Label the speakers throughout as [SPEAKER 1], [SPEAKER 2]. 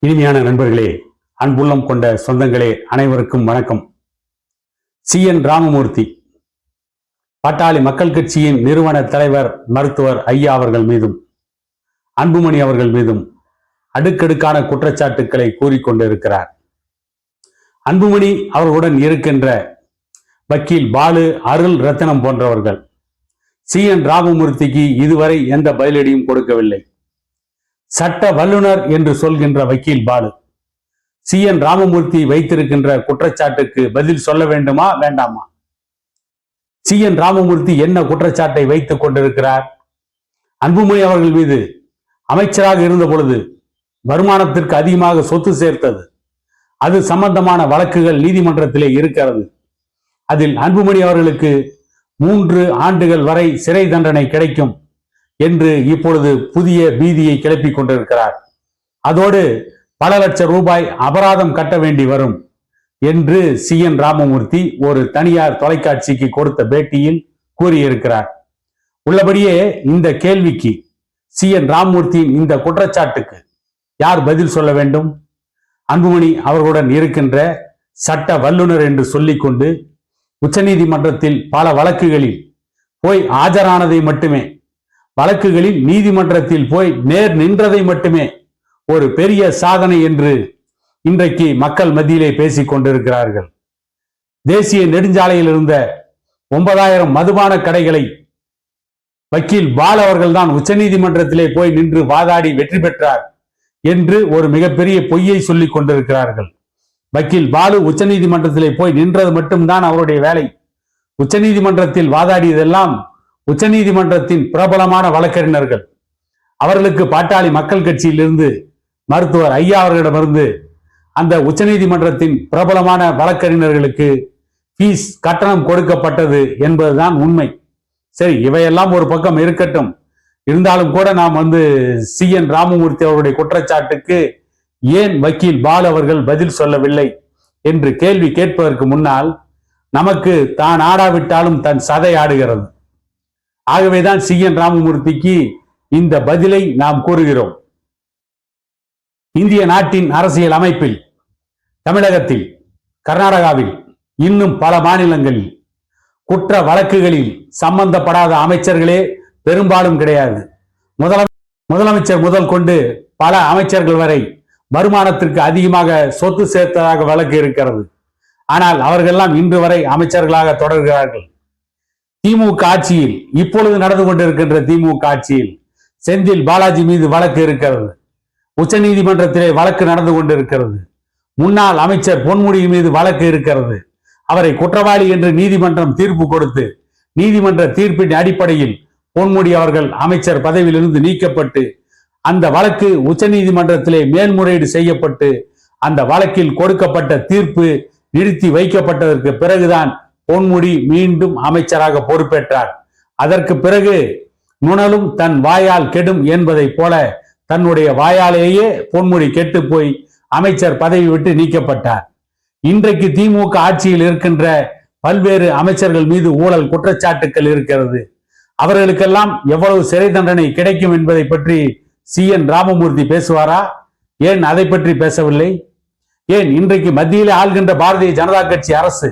[SPEAKER 1] இனிமையான நண்பர்களே அன்புள்ளம் கொண்ட சொந்தங்களே அனைவருக்கும் வணக்கம். சி. என். ராமமூர்த்தி பாட்டாளி மக்கள் கட்சியின் நிறுவன தலைவர் மருத்துவர் ஐயா அவர்கள் மீதும் அன்புமணி அவர்கள் மீதும் அடுக்கடுக்கான குற்றச்சாட்டுக்களை கூறிக்கொண்டிருக்கிறார். அன்புமணி அவர்களுடன் இருக்கின்ற வக்கீல் பாலு அருள் ரத்னம் போன்றவர்கள் சி. என். ராமமூர்த்திக்கு இதுவரை எந்த பதிலடியும் கொடுக்கவில்லை. சட்ட வல்லுனர் என்று சொல்கின்ற வக்கீல் பாலு. சி. என். ராமமூர்த்தி வைத்திருக்கின்ற குற்றச்சாட்டுக்கு பதில் சொல்ல வேண்டுமா வேண்டாமா? சி. என். ராமமூர்த்தி என்ன குற்றச்சாட்டை வைத்துக் கொண்டிருக்கிறார்? அன்புமணி அவர்கள் மீது அமைச்சராக இருந்த பொழுது வருமானத்திற்கு அதிகமாக சொத்து சேர்த்தது. அது சம்பந்தமான வழக்குகள் நீதிமன்றத்திலே இருக்கிறது. அதில் அன்புமணி அவர்களுக்கு மூன்று ஆண்டுகள் வரை சிறை தண்டனை கிடைக்கும். என்று இப்பொழுது புதிய பீதியை கிளப்பி கொண்டிருக்கிறார். அதோடு பல லட்சம் ரூபாய் அபராதம் கட்ட வேண்டி வரும் என்று சி. என். ராமமூர்த்தி ஒரு தனியார் தொலைக்காட்சிக்கு கொடுத்த பேட்டியில் கூறியிருக்கிறார். உள்ளபடியே இந்த கேள்விக்கு சி. என். ராமமூர்த்தியின் இந்த குற்றச்சாட்டுக்கு யார் பதில் சொல்ல வேண்டும்? அன்புமணி அவர்களுடன் இருக்கின்ற சட்ட வல்லுனர் என்று சொல்லிக்கொண்டு உச்சநீதிமன்றத்தில் பல வழக்குகளில் போய் ஆஜரானதை மட்டுமே வழக்குகளில் நீதிமன்றத்தில் போய் நேர் நின்றதை மட்டுமே ஒரு பெரிய சாதனை என்று இன்றைக்கு மக்கள் மத்தியிலே பேசிக் கொண்டிருக்கிறார்கள். தேசிய நெடுஞ்சாலையில் இருந்த ஒன்பதாயிரம் மதுபான கடைகளை வக்கீல் பால் அவர்கள்தான் உச்சநீதிமன்றத்திலே போய் நின்று வாதாடி வெற்றி பெற்றார் என்று ஒரு மிகப்பெரிய பொய்யை சொல்லிக் கொண்டிருக்கிறார்கள். வக்கீல் பாலு உச்சநீதிமன்றத்திலே போய் நின்றது மட்டும்தான் அவருடைய வேலை. உச்சநீதிமன்றத்தில் வாதாடியதெல்லாம் உச்சநீதிமன்றத்தின் பிரபலமான வழக்கறிஞர்கள். அவர்களுக்கு பாட்டாளி மக்கள் கட்சியிலிருந்து மருத்துவர் ஐயா அவர்களிடமிருந்து அந்த உச்சநீதிமன்றத்தின் பிரபலமான வழக்கறிஞர்களுக்கு ஃபீஸ் கட்டணம் கொடுக்கப்பட்டது என்பதுதான் உண்மை. சரி இவையெல்லாம் ஒரு பக்கம் இருக்கட்டும். இருந்தாலும் கூட நாம் வந்து சி. என். ராமமூர்த்தி அவருடைய குற்றச்சாட்டுக்கு ஏன் வக்கீல் பால் அவர்கள் பதில் சொல்லவில்லை என்று கேள்வி கேட்பதற்கு முன்னால் நமக்கு தான் ஆடாவிட்டாலும் தன் சதை ஆடுகிறது. ஆகவேதான் சி என் ராமமூர்த்திக்கு இந்த பதிலை நாம் கூறுகிறோம். இந்திய நாட்டின் அரசியல் அமைப்பில் தமிழகத்தில் கர்நாடகாவில் இன்னும் பல மாநிலங்களில் குற்ற வழக்குகளில் சம்பந்தப்படாத அமைச்சர்களே பெரும்பாலும் கிடையாது. முதல முதலமைச்சர் முதல் கொண்டு பல அமைச்சர்கள் வரை வருமானத்திற்கு அதிகமாக சொத்து சேர்த்ததாக வழக்கு இருக்கிறது. ஆனால் அவர்களெல்லாம் இன்று வரை அமைச்சர்களாக தொடர்கிறார்கள். திமுக ஆட்சியில் இப்பொழுது நடந்து கொண்டிருக்கின்ற திமுக ஆட்சியில் செந்தில் பாலாஜி மீது வழக்கு இருக்கிறது. உச்ச நீதிமன்றத்திலே வழக்கு நடந்து கொண்டிருக்கிறது. முன்னாள் அமைச்சர் பொன்முடி மீது வழக்கு இருக்கிறது. அவரை குற்றவாளி என்று நீதிமன்றம் தீர்ப்பு கொடுத்து நீதிமன்ற தீர்ப்பின் அடிப்படையில் பொன்முடி அவர்கள் அமைச்சர் பதவியிலிருந்து நீக்கப்பட்டு அந்த வழக்கு உச்ச நீதிமன்றத்திலே மேல்முறையீடு செய்யப்பட்டு அந்த வழக்கில் கொடுக்கப்பட்ட தீர்ப்பு நிறுத்தி வைக்கப்பட்டதற்கு பிறகுதான் பொன்முடி மீண்டும் அமைச்சராக பொறுப்பேற்றார். அதற்கு பிறகு நுணலும் தன் வாயால் கெடும் என்பதைப் போல தன்னுடைய வாயாலேயே பொன்முடி கெட்டு போய் அமைச்சர் பதவி விட்டு நீக்கப்பட்டார். இன்றைக்கு திமுக ஆட்சியில் இருக்கின்ற பல்வேறு அமைச்சர்கள் மீது ஊழல் குற்றச்சாட்டுக்கள் இருக்கிறது. அவர்களுக்கெல்லாம் எவ்வளவு சிறை தண்டனை கிடைக்கும் என்பதை பற்றி சி. என். ராமமூர்த்தி பேசுவாரா? ஏன் அதை பற்றி பேசவில்லை? ஏன் இன்றைக்கு மத்தியில் ஆள்கின்ற பாரதிய ஜனதா கட்சி அரசு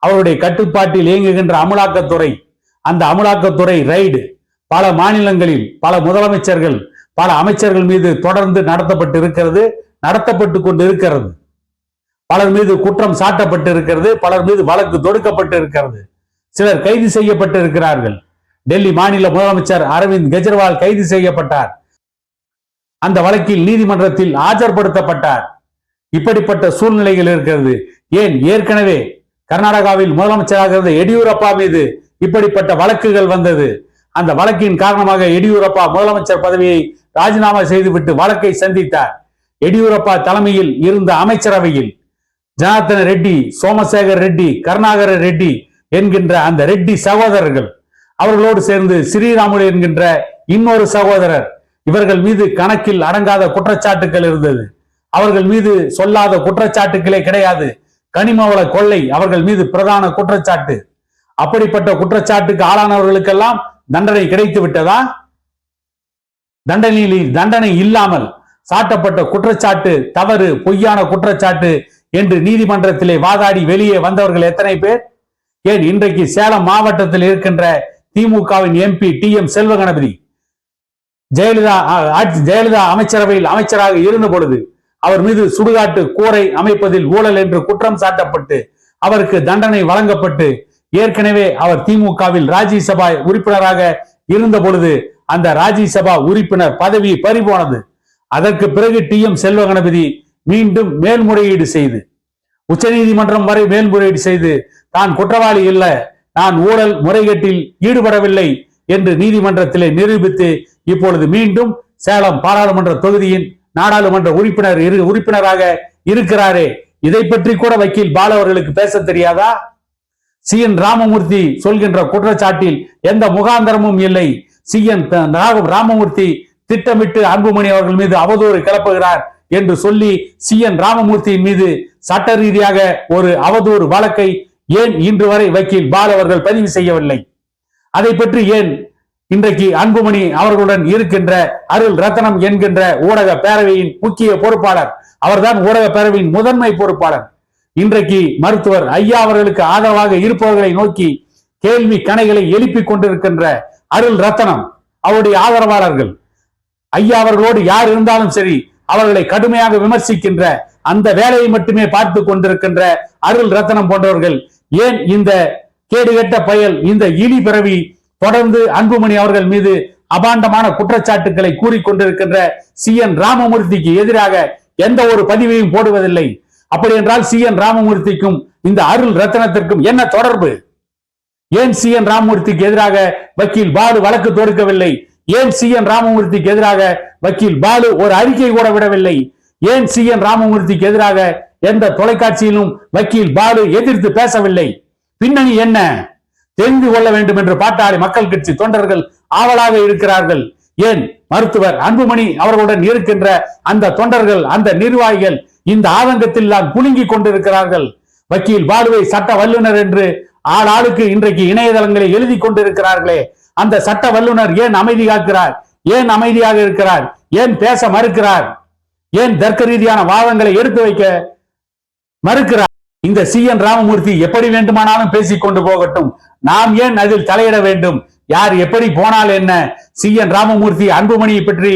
[SPEAKER 1] அவருடைய கட்டுப்பாட்டில் இயங்குகின்ற அமலாக்கத்துறை அந்த அமலாக்கத்துறை ரைடு பல மாநிலங்களில் பல முதலமைச்சர்கள் பல அமைச்சர்கள் மீது தொடர்ந்து நடத்தப்பட்டு இருக்கிறது நடத்தப்பட்டு கொண்டு இருக்கிறது பலர் மீது குற்றம் சாட்டப்பட்டு இருக்கிறது பலர் மீது வழக்கு தொடுக்கப்பட்டு இருக்கிறது சிலர் கைது செய்யப்பட்டு இருக்கிறார்கள் டெல்லி மாநில முதலமைச்சர் அரவிந்த் கெஜ்ரிவால் கைது செய்யப்பட்டார். அந்த வழக்கில் நீதிமன்றத்தில் ஆஜர்படுத்தப்பட்டார். இப்படிப்பட்ட சூழ்நிலைகள் இருக்கிறது. ஏன்? ஏற்கனவே கர்நாடகாவில் முதலமைச்சராக இருந்த எடியூரப்பா மீது இப்படிப்பட்ட வழக்குகள் வந்தது. அந்த வழக்கின் காரணமாக எடியூரப்பா முதலமைச்சர் பதவியை ராஜினாமா செய்துவிட்டு வழக்கை சந்தித்தார். எடியூரப்பா தலைமையில் இருந்த அமைச்சரவையில் ஜனார்த்தன ரெட்டி சோமசேகர் ரெட்டி கருணாகர ரெட்டி என்கின்ற அந்த ரெட்டி சகோதரர்கள் அவர்களோடு சேர்ந்து ஸ்ரீராமுலு என்கின்ற இன்னொரு சகோதரர் இவர்கள் மீது கணக்கில் அடங்காத குற்றச்சாட்டுகள் இருந்தது. அவர்கள் மீது சொல்லாத குற்றச்சாட்டுகளே கிடையாது. கனிமவள கொள்ளை அவர்கள் மீது பிரதான குற்றச்சாட்டு. அப்படிப்பட்ட குற்றச்சாட்டுக்கு ஆளானவர்களுக்கெல்லாம் தண்டனை கிடைத்து விட்டதா? தண்டனையில் தண்டனை இல்லாமல் சாட்டப்பட்ட குற்றச்சாட்டு தவறு பொய்யான குற்றச்சாட்டு என்று நீதிமன்றத்திலே வாதாடி வெளியே வந்தவர்கள் எத்தனை பேர்? ஏன் இன்றைக்கு சேலம் மாவட்டத்தில் இருக்கின்ற திமுகவின் MP T M Selva Ganapathi Jayalalithaa Jayalalithaa அமைச்சரவையில் அமைச்சராக இருந்த பொழுது அவர் மீது சுடுகாட்டு கூரை அமைப்பதில் ஊழல் என்று குற்றம் சாட்டப்பட்டு அவருக்கு தண்டனை வழங்கப்பட்டு ஏற்கனவே அவர் திமுகவில் ராஜ்யசபா உறுப்பினராக இருந்த பொழுது அந்த ராஜ்யசபா உறுப்பினர் பதவி பறிபோனது. அதற்கு பிறகு டி. எம். செல்வ கணபதி மீண்டும் மேல்முறையீடு செய்து உச்சநீதிமன்றம் வரை மேல்முறையீடு செய்து தான் குற்றவாளி இல்ல நான் ஊழல் முறைகேட்டில் ஈடுபடவில்லை என்று நீதிமன்றத்திலே நிரூபித்து இப்பொழுது மீண்டும் சேலம் பாராளுமன்ற தொகுதியின் நாடாளுமன்ற உறுப்பினர் இரு உறுப்பினராக இருக்கிறாரே. இதை பற்றி கூட வக்கீல் பால அவர்களுக்கு பேச தெரியாதா? சி. என். ராமமூர்த்தி சொல்கின்ற குற்றச்சாட்டில் எந்த முகாந்தரமும் இல்லை. சி. என். ராமமூர்த்தி திட்டமிட்டு அன்புமணி அவர்கள் மீது அவதூறு கிளப்புகிறார் என்று சொல்லி சி. என். ராமமூர்த்தியின் மீது சட்ட ரீதியாக ஒரு அவதூறு வழக்கை ஏன் இன்று வரை வக்கீல் பால் அவர்கள் பதிவு செய்யவில்லை? அதை பற்றி ஏன் இன்றைக்கு அன்புமணி அவர்களுடன் இருக்கின்ற அருள் ரத்னம் என்கின்ற ஊடக பேரவையின் முக்கிய பொறுப்பாளர். அவர்தான் ஊடக பேரவையின் முதன்மை பொறுப்பாளர். இன்றைக்கு மருத்துவர் ஐயா அவர்களுக்கு ஆதரவாக இருப்பவர்களை நோக்கி கேள்வி கணைகளை எழுப்பிக் கொண்டிருக்கின்ற அருள் ரத்னம் அவருடைய ஆதரவாளர்கள். ஐயா அவர்களோடு யார் இருந்தாலும் சரி அவர்களை கடுமையாக விமர்சிக்கின்ற அந்த வேலையை மட்டுமே பார்த்து கொண்டிருக்கின்ற அருள் ரத்னம் போன்றவர்கள் ஏன் இந்த கேடுகெட்ட பயல் இந்த இனி பிறவி தொடர்ந்து அன்புமணி அவர்கள் மீது அபாண்டமான குற்றச்சாட்டுக்களை கூறிக்கொண்டிருக்கின்ற சி என் ராமமூர்த்திக்கு எதிராக எந்த ஒரு பதிவையும் போடுவதில்லை. அப்படி என்றால் சி என் ராமமூர்த்திக்கும் இந்த அருள் ரத்னத்திற்கும் என்ன தொடர்பு? ஏன் சி என் ராமமூர்த்திக்கு எதிராக வக்கீல் பாலு வழக்கு தொடுக்கவில்லை? ஏன் சி என் ராமமூர்த்திக்கு எதிராக வக்கீல் பாலு ஒரு அறிக்கை கூட விடவில்லை? ஏன் சி என் ராமமூர்த்திக்கு எதிராக எந்த தொலைக்காட்சியிலும் வக்கீல் பாலு எதிர்த்து பேசவில்லை? பின்னணி என்ன? தெரிந்து கொள்ள வேண்டும் என்று பாட்டாளி மக்கள் கட்சி தொண்டர்கள் ஆவலாக இருக்கிறார்கள். ஏன்? மருத்துவர் அன்புமணி அவர்களுடன் இருக்கின்ற அந்த தொண்டர்கள் அந்த நிர்வாகிகள் இந்த ஆதங்கத்தில் தான் குலுங்கிக் கொண்டிருக்கிறார்கள். வக்கீல் பாலுவை சட்ட வல்லுனர் என்று ஆளாளுக்கு இன்றைக்கு இணையதளங்களை எழுதி கொண்டிருக்கிறார்களே. அந்த சட்ட வல்லுனர் ஏன் அமைதி காக்கிறார்? ஏன் அமைதியாக இருக்கிறார்? ஏன் பேச மறுக்கிறார்? ஏன் தர்க்க ரீதியான வாதங்களை எடுத்து வைக்க மறுக்கிறார்? இந்த சி என் ராமமூர்த்தி எப்படி வேண்டுமானாலும் பேசிக் கொண்டு போகட்டும். நாம் ஏன் அதில் தலையிட வேண்டும்? யார் எப்படி போனால் என்ன? சி என் ராமமூர்த்தி அன்புமணியை பற்றி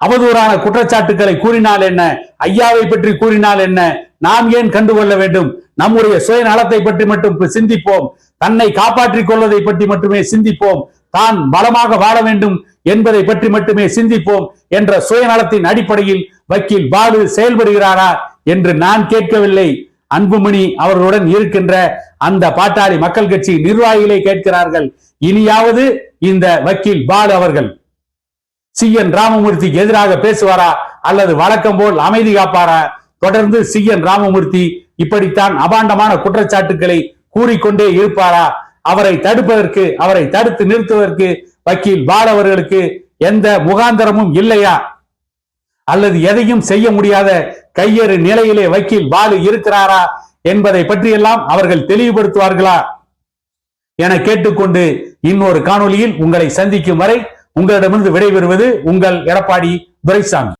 [SPEAKER 1] அவதூறான குற்றச்சாட்டுக்களை கூறினால் என்ன? ஐயாவை பற்றி கூறினால் என்ன? நாம் ஏன் கண்டுகொள்ள வேண்டும்? நம்முடைய சுயநலத்தை பற்றி மட்டும் சிந்திப்போம். தன்னை காப்பாற்றிக் கொள்வதை பற்றி மட்டுமே சிந்திப்போம். தான் பலமாக வாழ வேண்டும் என்பதை பற்றி மட்டுமே சிந்திப்போம் என்ற சுயநலத்தின் அடிப்படையில் வக்கீல் பாலு செயல்படுகிறாரா என்று நான் கேட்கவில்லை. அன்புமணி அவர்களுடன் இருக்கின்ற அந்த பாட்டாளி மக்கள் கட்சி நிர்வாகிகளை கேட்கிறார்கள். இனியாவது இந்த வக்கீல் பாலு அவர்கள் சி என் ராமமூர்த்திக்கு எதிராக பேசுவாரா? அல்லது வழக்கம் போல் அமைதி காப்பாரா? தொடர்ந்து சி என் ராமமூர்த்தி இப்படித்தான் அபாண்டமான குற்றச்சாட்டுக்களை கூறிக்கொண்டே இருப்பாரா? அவரை தடுப்பதற்கு அவரை தடுத்து நிறுத்துவதற்கு வக்கீல் பால் அவர்களுக்கு எந்த முகாந்தரமும் இல்லையா? அல்லது எதையும் செய்ய முடியாத கையறு நிலையிலே வக்கீல் பாலு இருக்கிறாரா என்பதை பற்றியெல்லாம் அவர்கள் தெளிவுபடுத்துவார்களா என கேட்டுக்கொண்டு இன்னொரு காணொலியில் உங்களை சந்திக்கும் வரை உங்களிடமிருந்து விடைபெறுவது உங்கள் எடப்பாடி துரைசாமி.